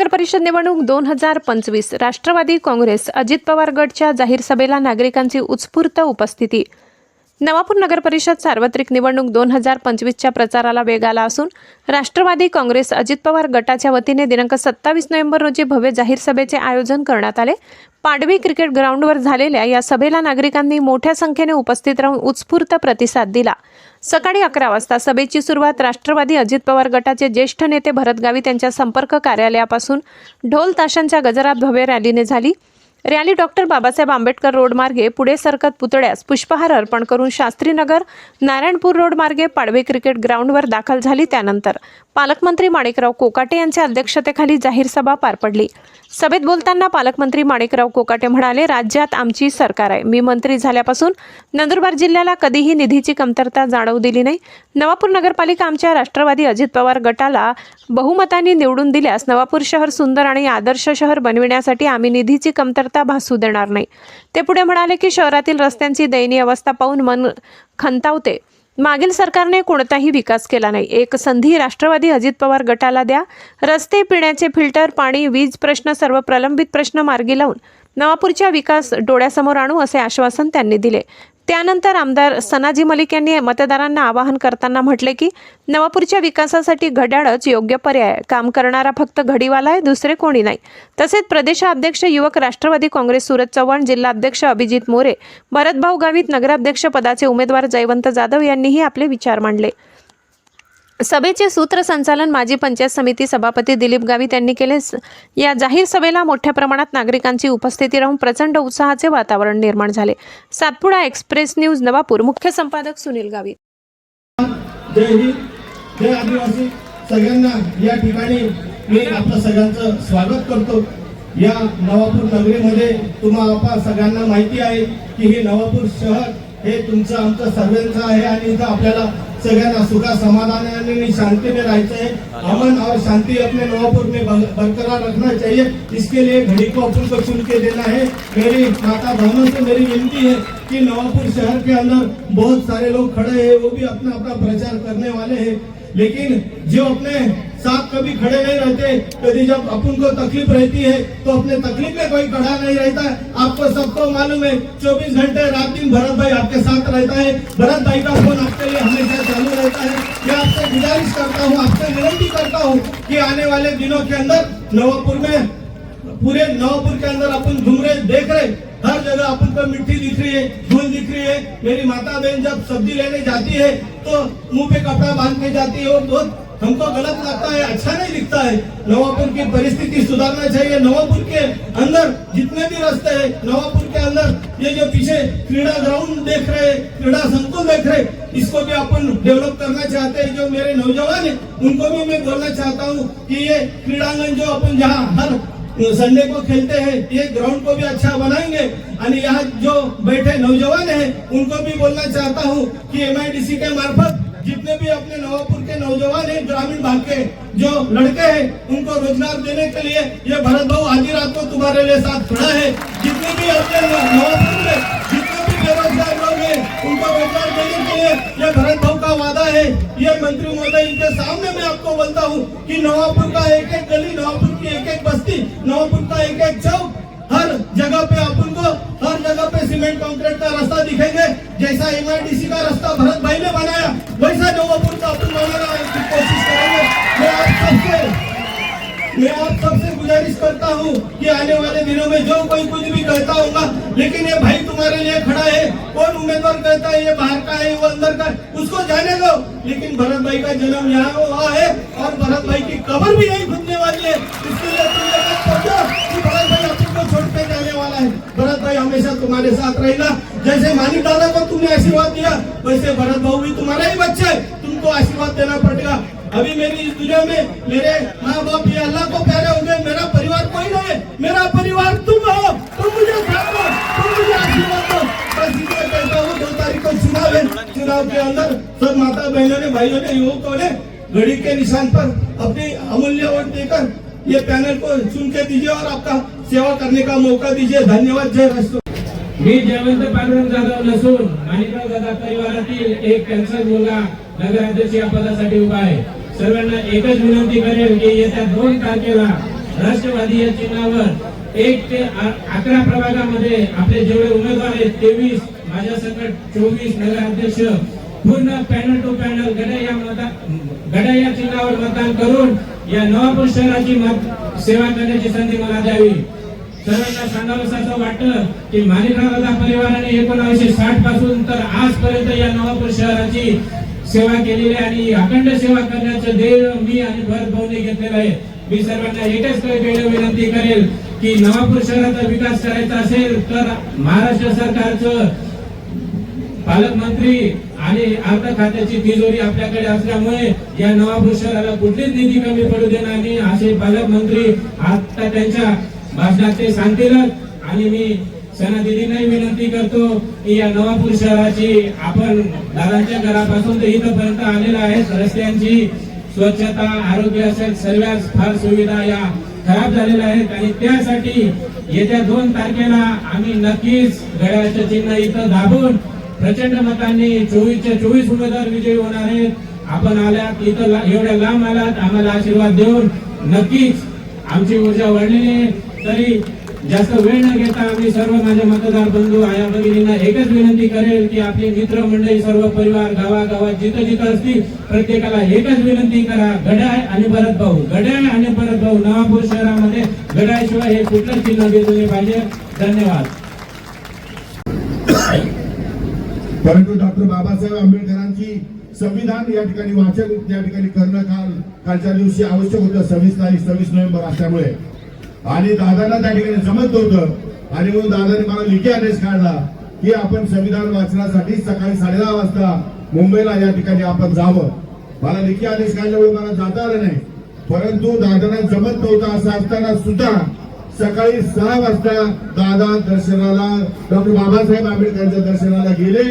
नगर परिषद निवडणूक दोन हजार पंचवीस राष्ट्रवादी काँग्रेस अजित पवार गटच्या जाहीर सभेला नागरिकांची उत्स्फूर्त उपस्थिती. नवापूर नगर परिषद सार्वत्रिक निवडणूक दोन हजार पंचवीसच्या प्रचाराला वेग आला असून राष्ट्रवादी काँग्रेस अजित पवार गटाच्या वतीने दिनांक सत्तावीस नोव्हेंबर रोजी भव्य जाहीर सभेचे आयोजन करण्यात आले. पाडवी क्रिकेट ग्राउंडवर झालेल्या या सभेला नागरिकांनी मोठ्या संख्येने उपस्थित राहून उत्स्फूर्त प्रतिसाद दिला. सकाळी अकरा वाजता सभेची सुरुवात राष्ट्रवादी अजित पवार गटाचे ज्येष्ठ नेते भरत गावित यांच्या संपर्क कार्यालयापासून ढोल ताशांच्या गजरात भव्य रॅलीने झाली. Rally doctor Babasaheb Ambedkar road मार्गे पुढे सरकत पुतळ्यास पुष्पहार अर्पण करून शास्त्रीनगर नारायणपूर रोड मार्गे पाडवे क्रिकेट ग्राउंडवर दाखल झाली त्यानंतर. पालकमंत्री माणिकराव कोकाटे यांच्या अध्यक्षतेखाली जाहीर सभा पार पडली. सभेत बोलताना पालकमंत्री माणिकराव कोकाटे म्हणाले राज्यात आमची सरकार आहे. मी मंत्री झाल्यापासून नंदुरबार जिल्ह्याला कधीही निधीची कमतरता जाणवू दिली नाही. नवापूर नगरपालिका आमच्या राष्ट्रवादी अजित पवार गटाला बहुमतांनी निवडून दिल्यास नवापूर शहर सुंदर आणि आदर्श शहर बनविण्यासाठी आम्ही निधीची कमतरता भासू देणार नाही. ते पुढे म्हणाले की शहरातील रस्त्यांची दयनीय अवस्था पाहून मन खंतावते. मागील सरकारने कोणताही विकास केला नाही. एक संधी राष्ट्रवादी अजित पवार गटाला द्या. रस्ते पिण्याचे फिल्टर पाणी वीज प्रश्न सर्व प्रलंबित प्रश्न मार्गी लावून नवापूरच्या विकास डोळ्यासमोर आणू असे आश्वासन त्यांनी दिले. त्यानंतर आमदार सनाजी मलिक यांनी मतदारांना आवाहन करताना म्हटले की नवापूरच्या विकासासाठी घड्याळच योग्य पर्याय. काम करणारा फक्त घडीवाला आहे दुसरे कोणी नाही. तसेच प्रदेशाध्यक्ष युवक राष्ट्रवादी काँग्रेस सुरज चव्हाण जिल्हाध्यक्ष अभिजित मोरे भरतभाऊ गावित नगराध्यक्ष पदाचे उमेदवार जयवंत जाधव यांनीही आपले विचार मांडले. सभेचे सूत्रसंचालन माजी पंचायत समिती सभापती दिलीप गावित यांनी केले. या जाहीर सभेला मोठ्या प्रमाणात नागरिकांची उपस्थिती राहून प्रचंड उत्साहाचे वातावरण निर्माण झाले. सातपुडा एक्सप्रेस न्यूज नवापूर मुख्य संपादक सुनील गावित जय हिंद जय आदिवासी. सगळ्यांना या ठिकाणी मी आपलं सगळ्यांचं स्वागत करतो. या नवापूर नगरीमध्ये तुम्हाला सगळ्यांना माहिती आहे की हे नवापूर शहर हे तुमचं आमचं सर्वांचं आहे आणि इथं आपल्याला सगळ्यांना सुखा समाधानाने आणि शांति में रहते हैं अमन और शांति अपने नवापुर में बरकरार रखना चाहिए. इसके लिए घड़ी को अपन को चुन के देना है. मेरी माता बहनों से मेरी विनती है कि नवापुर शहर के अंदर बहुत सारे लोग खड़े हैं, वो भी अपना अपना प्रचार करने वाले हैं. लेकिन जो अपने साथ कभी खड़े नहीं रहते, कभी जब अपन को तकलीफ़ रहती है तो अपने तकलीफ़ में कोई खड़ा नहीं रहता. आपको सबको मालूम है 24 घंटे रात दिन भरत भाई आपके साथ रहता है. भरत भाई का फ़ोन आपके लिए हमेशा चालू रहता है मैं आपसे गुजारिश करता हूँ आपसे करता हूँ कि आने वाले दिनों के अंदर नवापुर में, पूरे नवापुर के अंदर अपन घूम रहे देख रहे हर जगह अपन को मिट्टी दिख रही है धूल दिख रही है। मेरी माता बहन जब सब्ज़ी लेने जाती है तो मुँह पे कपड़ा बाँध के जाती है और बहुत हमको गलत लगता है अच्छा नहीं दिखता है। नवापुर की परिस्थिति सुधारना चाहिए। नवापुर के अंदर जितने भी रास्ते हैं, नवापुर के अंदर ये जो पीछे क्रीड़ा ग्राउंड देख रहे हैं, क्रीड़ा संकुल देख रहे इसको भी अपन डेवलप करना चाहते हैं। जो मेरे नौजवान है, उनको भी मैं बोलना चाहता हूँ कि ये क्रीड़ांगन जो अपन जहाँ हर संडे को खेलते हैं, ये ग्राउंड को भी अच्छा बनाएँगे। और यहाँ जो बैठे नौजवान हैं, उनको भी बोलना चाहता हूँ कि एमआईडीसी के मार्फत जितने भी अपने नवापुर के नौजवान हैं, ग्रामीण भाग के जो लड़के हैं, उनको रोज़गार देने के लिए ये भरत भाव आधी रात को तुम्हारे लिए साथ खड़ा है। जितने भी अपने नवापुर में जितने भी बेरोजगार लोग हैं, उनको रोज़गार देने के लिए ये भरत भाव का वादा है। ये मंत्री महोदय इनके सामने मैं आपको बोलता हूँ की नवापुर का एक एक गली, नवापुर की एक एक बस्ती, नवापुर का एक एक चौक हर जगह पे अपन को हर जगह पे सीमेंट, कंक्रीट का रास्ता दिखेंगे, जैसा एमआईडीसी का रास्ता भरत भाई ने बनाया, वैसा नवापुर का अपन बनाना की कोशिश करेंगे। मैं आप सबसे, मैं आप सबसे गुजारिश करता हूँ कि आने वाले दिनों में जो कोई कुछ भी कहता होगा, लेकिन ये भाई तुम्हारे लिए खड़ा है, कौन उम्मीदवार कहता है, ये बाहर का है, वो अंदर का उसको जाने दो। लेकिन भरत भाई का जन्म यहाँ हुआ है, और भरत भाई की कबर भी नहीं खुदने वाली है। इसके लिए तुम मत सोचो कि भरत भाई को छोड़ के जाने वाला है। भरत भाई, हमेशा तुम्हारे साथ रहेगा। जैसे मानिक दादा को तुमने आशीर्वाद दिया। वैसे भरत भाऊ भी तुम्हारा ही बच्चा है। तुमको आशीर्वाद देना पड़ेगा। अभी मेरी इस दुनिया में मेरे माँ बाप ये अल्लाह को प्यारे हो गए। मेरा परिवार कोई नहीं है। मेरा परिवार तुम हो। तुम मुझे तुम मुझे आशीर्वाद दो। दो तारीख को चुनाव है। चुनाव के अंदर सब माता बहनों ने, भाइयों ने, युवकों ने घड़ी के निशान पर अपनी अमूल्य वोट देकर ये पैनल को चुन के दीजिए और आपका सेवा करने का मौका दीजिए। धन्यवाद जय राष्ट्र। मी जयवंत पांडुरंग जाधव नसून माणिकराव दादा परिवारातील एक कॅन्सर मुलगा नगराध्यक्ष या पदासाठी उभा आहे. सर्वांना एकच विनंती करेल की येत्या दोन तारखेला राष्ट्रवादी या चिन्हावर एक ते अकरा प्रभागामध्ये आपले जेवढे उमेदवार आहेत तेवीस माझ्या सकट चोवीस नगराध्यक्ष पूर्ण पॅनल टू पॅनल गड्या या मतदान गड्या या चिन्हावर मतदान करून या नवापूर शहराची सेवा करण्याची संधी मला द्यावी. सर्वांना सांगावं असं वाटतं की माणिकराव परिवाराने एकोणावीसशे साठपासून तर आजपर्यंत या नवापूर शहराची सेवा केलेली आहे आणि अखंड सेवा करण्याचं ध्येय मी आणि भरत भाऊने घेतलेलं आहे. मी सर्वांना एकच वेळ विनंती करेल की नवापूर शहराचा विकास करायचा असेल तर महाराष्ट्र सरकारचं पालकमंत्री आणि अर्थ खात्याची तिजोरी आपल्याकडे असल्यामुळे या नवापूर शहराला कुठलीच निधी कमी पडू देणार नाही असे पालकमंत्री आता त्यांच्या भाषणात ते सांगतीलच आणि मी सणादिदींनाही विनंती करतो की या नवापूर शहराची आपण दादांच्या घरापासून ते इथपर्यंत आलेला आहे. रस्त्यांची स्वच्छता आरोग्य असेल सर्व फार सुविधा या खराब झालेल्या आहेत. आणि त्यासाठी येत्या दोन तारखेला आम्ही नक्कीच घड्याळचं चिन्ह इथं दाबून प्रचंड मतांनी चोवीसच्या चोवीस उमेदवार विजयी होणार आहेत. आपण आल्यात इथं एवढ्या लांब आलात आम्हाला आशीर्वाद देऊन नक्कीच आमची ऊर्जा वाढलेली आहे. तरी जास्त वेळ न घेता आम्ही सर्व माझे मतदार बंधू आया भगिनींना एकच विनंती करेल की आपले मित्र मंडळी सर्व परिवार गावागावात जिथं जिथं असतील प्रत्येकाला एकच विनंती करा घड्याळ आणि भरत भाऊ. घड्याळ आणि भरत भाऊ नवापूर शहरामध्ये घड्याळशिवाय हे कुठलंच चिन्ह दिसू पाहिजे. धन्यवाद. परंतु डॉक्टर बाबासाहेब आंबेडकरांची संविधान या ठिकाणी वाचन या ठिकाणी करणं काल कालच्या दिवशी आवश्यक होतं सव्वीस तारीख सव्वीस नोव्हेंबर असल्यामुळे. आणि दादांना त्या ठिकाणी जमत होतं आणि म्हणून दादाने मला लिखी आदेश काढला की आपण संविधान वाचनासाठी सकाळी साडेदहा वाजता मुंबईला या ठिकाणी आपण जावं. मला लिखी आदेश काढल्यामुळे मला जाता आलं नाही. परंतु दादांना जमत नव्हता असं असताना सुद्धा सकाळी सहा वाजता दादा दर्शनाला डॉक्टर बाबासाहेब आंबेडकरांच्या दर्शनाला गेले.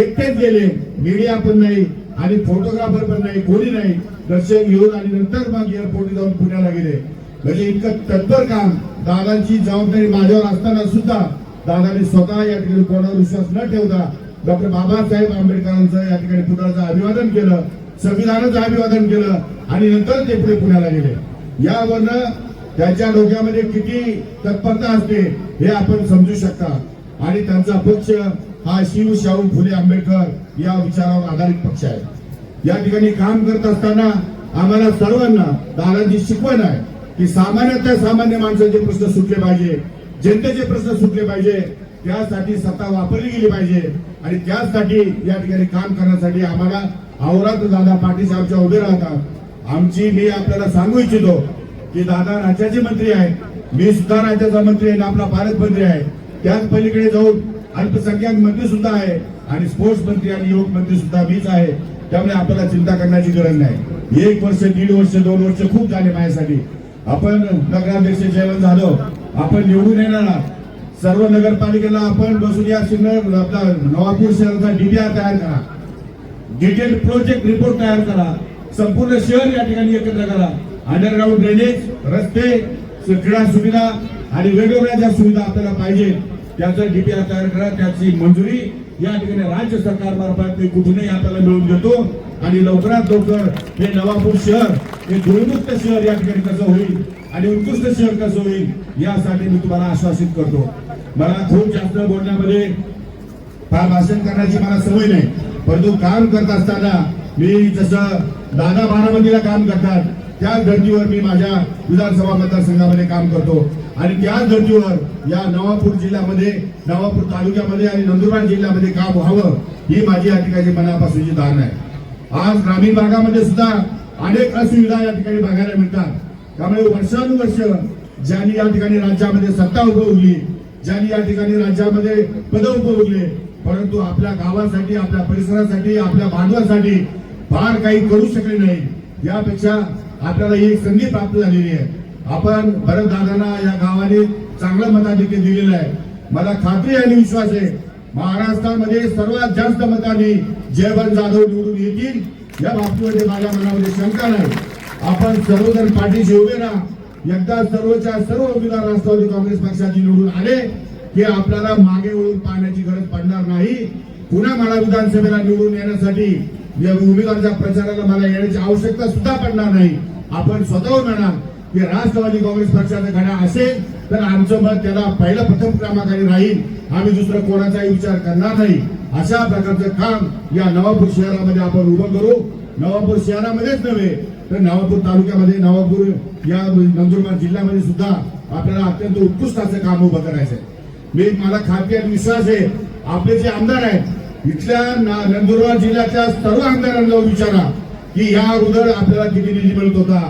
एकटेच गेले. मीडिया पण नाही आणि फोटोग्राफर पण नाही कोणी नाही. दर्शन घेऊन आणि नंतर मग एअरपोर्ट जाऊन पुण्याला गेले. म्हणजे इतकं तत्पर काम. दादांची जबाबदारी माझ्यावर असताना सुद्धा दादांनी स्वतः या ठिकाणी कोणावर विश्वास न ठेवता डॉक्टर बाबासाहेब आंबेडकरांचं या ठिकाणी पुतळ्याचं अभिवादन केलं संविधानाचं अभिवादन केलं आणि नंतर ते पुढे पुण्याला गेले. यावरनं त्यांच्या डोक्यामध्ये किती तत्परता असते हे आपण समजू शकता. आणि त्यांचा पक्ष हा शिव शाहू फुले आंबेडकर या विचारावर आधारित पक्ष आहे. या ठिकाणी काम करत असताना आम्हाला सर्वांना दादांची शिकवण आहे. की सामान्यतः सामान्य माणसाचे प्रश्न सुटले पाहिजे. जनतेचे प्रश्न सुटले पाहिजे. त्यासाठी सत्ता वापरली गेली पाहिजे. आणि त्यासाठी या ठिकाणी काम करण्यासाठी आम्हाला आवरात दादा पाठीशी आमच्या उभे राहतात. आमची मी आपल्याला सांगू इच्छितो की दादा राज्याचे मंत्री आहेत. मी सुद्धा राज्याचा मंत्री आहे आणि आपला मंत्री आहे. त्याच पलीकडे जाऊन अल्पसंख्याक मंत्री सुद्धा आहे आणि स्पोर्ट्स मंत्री आणि युवक मंत्री सुद्धा मीच आहे. त्यामुळे आपल्याला चिंता करण्याची गरज नाही. एक वर्ष दीड वर्ष दोन वर्ष खूप झाले माझ्यासाठी. आपण नगराध्यक्ष जयवंत जाधव आपण निवडून येणार आहात. सर्व नगरपालिकेला आपण बसून या सिग्नल आपला नवापूर शहराचा डीपीआर तयार करा. डिटेल प्रोजेक्ट रिपोर्ट तयार करा. संपूर्ण शहर या ठिकाणी एकत्र करा. अंडरग्राऊंड ड्रेनेज रस्ते क्रीडा सुविधा आणि वेगवेगळ्या ज्या सुविधा आपल्याला पाहिजे त्याचं डीपीआर तयार करा. त्याची मंजुरी या ठिकाणी राज्य सरकारमार्फत मी कुठूनही आपल्याला मिळवून देतो. आणि लवकरात लवकर हे नवापूर शहर हे धुळमुक्त शहर या ठिकाणी कसं होईल आणि उत्कृष्ट शहर कसं होईल यासाठी मी तुम्हाला आश्वासित करतो. मला खूप जास्त बोलण्यामध्ये फार भाषण करण्याची मला सवय नाही परंतु काम करत असताना मी जसं दादा बारामतीला काम करतात त्याच धर्तीवर मी माझ्या विधानसभा मतदारसंघामध्ये काम करतो. आणि त्याच धर्तीवर या नवापूर जिल्ह्यामध्ये नवापूर तालुक्यामध्ये आणि नंदुरबार जिल्ह्यामध्ये काम व्हावं ही माझी या ठिकाणी मनापासूनची धारणा आहे. आज ग्रामीण भागामध्ये सुद्धा अनेक असुविधा या ठिकाणी बघायला मिळतात. त्यामुळे वर्षानुवर्ष ज्यांनी या ठिकाणी राज्यामध्ये सत्ता उभवली ज्यांनी या ठिकाणी राज्यामध्ये पद उभवले परंतु आपल्या गावासाठी आपल्या परिसरासाठी आपल्या बांधवासाठी फार काही करू शकले नाही. यापेक्षा आपल्याला ही एक संधी प्राप्त झालेली आहे. आपण भरत दादांना या गावाने चांगलं मताधिक्य दिलेलं आहे. मला खात्री आणि विश्वास आहे महाराष्ट्रामध्ये सर्वात जास्त मतांनी जयवंत जाधव निवडून येतील. या बाबतीमध्ये माझ्या मनामध्ये शंका नाही. आपण सर्वजण पाठीशी उभे राहा. एकदा सर्वच्या सर्व उमेदवार राष्ट्रवादी काँग्रेस पक्षाचे निवडून आले की आपल्याला मागे वळून पाहण्याची गरज पडणार नाही. पुन्हा मला विधानसभेला निवडून येण्यासाठी या उमेदवाराच्या प्रचाराला मला येण्याची आवश्यकता सुद्धा पडणार नाही. आपण स्वतःहून म्हणा की राष्ट्रवादी काँग्रेस पक्षाचा गडा असेल तर आमचं मत त्याला पहिलं प्रथम क्रमांकाने राहील. आम्ही दुसरं कोणाचाही विचार करणार नाही. अशा प्रकारचं काम या नवापूर शहरामध्ये आपण उभं करू. नवापूर शहरामध्येच नव्हे तर नवापूर तालुक्यामध्ये नवापूर या नंदुरबार जिल्ह्यामध्ये सुद्धा आपल्याला अत्यंत उत्कृष्ट असं काम उभं करायचं आहे मी मला खात्री आणि विश्वास आहे आपले जे आमदार आहेत इथल्या नंदुरबार जिल्ह्याच्या सर्व आमदारांना विचारा की या अगोदर आपल्याला किती निधी मिळत होता?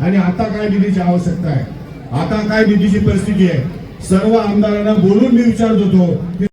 आणि आता काय निधीची आवश्यकता आहे? आता काय निधीची परिस्थिती आहे? सर्व आमदारांना बोलून मी विचारत होतो. की